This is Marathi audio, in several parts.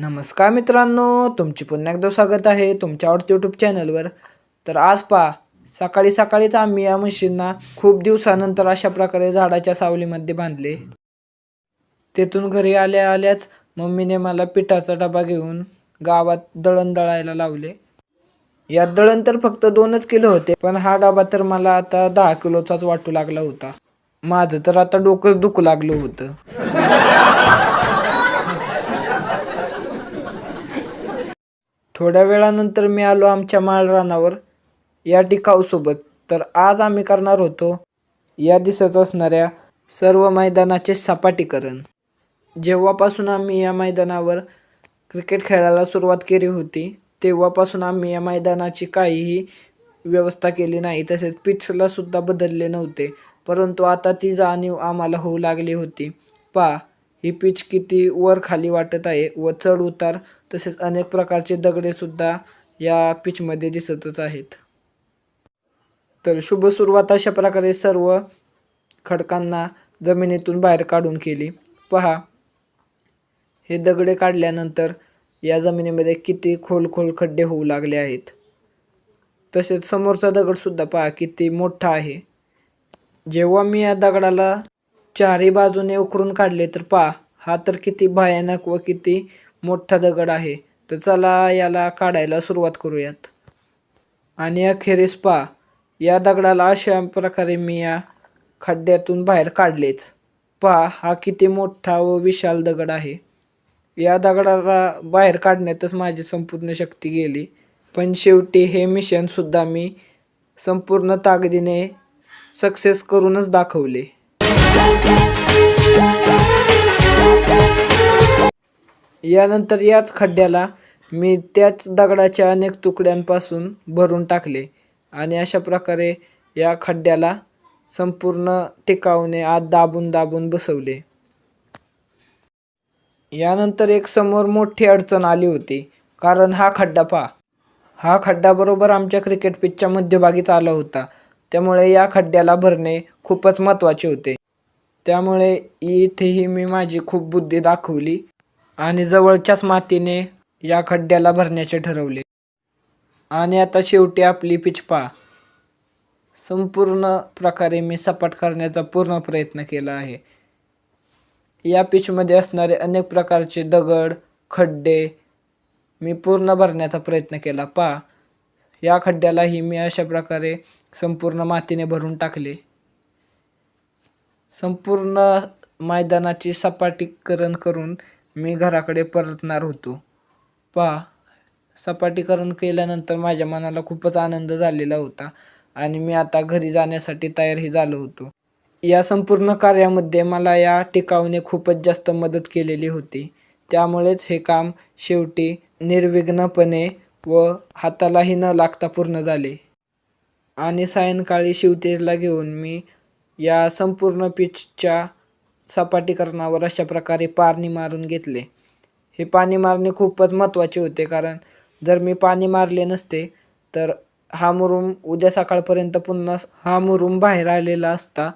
नमस्कार मित्रांनो तुमची पुन्हा एकदा स्वागत आहे तुमच्या आवडत्या यूट्यूब चॅनलवर तर आज पहा सकाळी सकाळीच आम्ही या म्हशींना खूप दिवसानंतर अशा प्रकारे झाडाच्या सावलीमध्ये बांधले. तेथून घरी आल्या आल्याच मम्मीने मला पिठाचा डबा घेऊन गावात दळण दळायला लावले. यात दळण तर फक्त दोनच किलो होते पण हा डबा तर मला आता दहा किलोचाच वाटू लागला होता. माझं तर आता डोकंच दुखू लागलं होतं. थोड्या वेळानंतर मी आलो आमच्या माळरानावर या टिकाऊसोबत. तर आज आम्ही करणार होतो या दिसत असणाऱ्या सर्व मैदानाचे सपाटीकरण. जेव्हापासून आम्ही या मैदानावर क्रिकेट खेळायला सुरुवात केली होती तेव्हापासून आम्ही या मैदानाची काहीही व्यवस्था केली नाही. तसेच पिट्सला सुद्धा बदलले नव्हते परंतु आता ती जाणीव आम्हाला होऊ लागली होती. पा ही पिच किती वर खाली वाटत आहे व चढ उतार तसेच अनेक प्रकारचे दगडे सुद्धा या पिचमध्ये दिसतच आहेत. तर शुभ सुरुवात अशा प्रकारे सर्व खडकांना जमिनीतून बाहेर काढून केली. पहा हे दगडे काढल्यानंतर या जमिनीमध्ये किती खोल खोल खड्डे होऊ लागले आहेत. तसेच समोरचा दगडसुद्धा पहा किती मोठा आहे. जेव्हा मी या दगडाला चारही बाजूने उकरून काढले तर पहा हा तर किती भयानक व किती मोठा दगड आहे. तर चला याला काढायला सुरुवात करूयात. आणि अखेरीस पहा या दगडाला अशा प्रकारे मी या खड्ड्यातून बाहेर काढलेच. पहा हा किती मोठा व विशाल दगड आहे. या दगडाला बाहेर काढण्यातच माझी संपूर्ण शक्ती गेली. पण शेवटी हे मिशनसुद्धा मी संपूर्ण ताकदीने सक्सेस करूनच दाखवले. यानंतर याच खड्ड्याला मी त्याच दगडाच्या अनेक तुकड्यांपासून भरून टाकले आणि अशा प्रकारे या खड्ड्याला संपूर्ण टिकावने आत दाबून दाबून बसवले. यानंतर एक समोर मोठी अडचण आली होती कारण हा खड्डा पहा. हा खड्डा बरोबर आमच्या क्रिकेट पिचच्या मध्यभागीच आला होता त्यामुळे या खड्ड्याला भरणे खूपच महत्त्वाचे होते. त्यामुळे इथेही मी माझी खूप बुद्धी दाखवली. आणि जवळच्याच मातीने या खड्ड्याला भरण्याचे ठरवले. आणि आता शेवटी आपली पिचपा संपूर्ण प्रकारे मी सपाट करण्याचा पूर्ण प्रयत्न केला आहे. या पिचमध्ये असणारे अनेक प्रकारचे दगड खड्डे मी पूर्ण भरण्याचा प्रयत्न केला. पा या खड्ड्यालाही मी अशा प्रकारे संपूर्ण मातीने भरून टाकले. संपूर्ण मैदानाची सपाटीकरण करून मी घराकडे परतणार होतो. पहा सपाटीकरण केल्यानंतर माझ्या मनाला खूपच आनंद झालेला होता आणि मी आता घरी जाण्यासाठी तयारही झालो होतो. या संपूर्ण कार्यामध्ये मला या टिकावने खूपच जास्त मदत केलेली होती. त्यामुळेच हे काम शेवटी निर्विघ्नपणे व हातालाही न लागता पूर्ण झाले. आणि सायंकाळी शिवतेजला घेऊन मी या संपूर्ण पिचच्या सपाटीकरणावर अशा प्रकारे पारणी मारून घेतले. हे पाणी मारणे खूपच महत्त्वाचे होते कारण जर मी पाणी मारले नसते तर हा मुरुम उद्या सकाळपर्यंत पुन्हा हा मुरुम बाहेर आलेला असता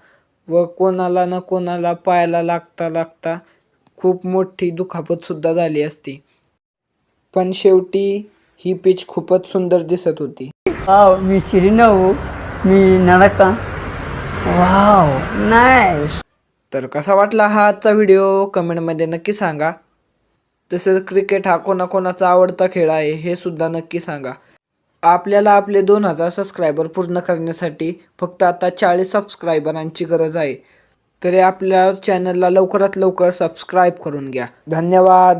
व कोणाला ना कोणाला पायाला लागता लागता खूप मोठी दुखापतसुद्धा झाली असती. पण शेवटी ही पीच खूपच सुंदर दिसत होती. वाव मी चिरीनाऊ मी नडका. वाव नाही तर कसा वाटला हा आजचा व्हिडिओ? कमेंटमध्ये नक्की सांगा. तसेच क्रिकेट हा कोणाकोणाचा आवडता खेळ आहे हे सुद्धा नक्की सांगा. आपल्याला आपले दोन हजार सबस्क्रायबर पूर्ण करण्यासाठी फक्त आता चाळीस सबस्क्रायबरांची गरज आहे. तरी आपल्या चॅनलला लवकरात लवकर सबस्क्राईब करून घ्या. धन्यवाद!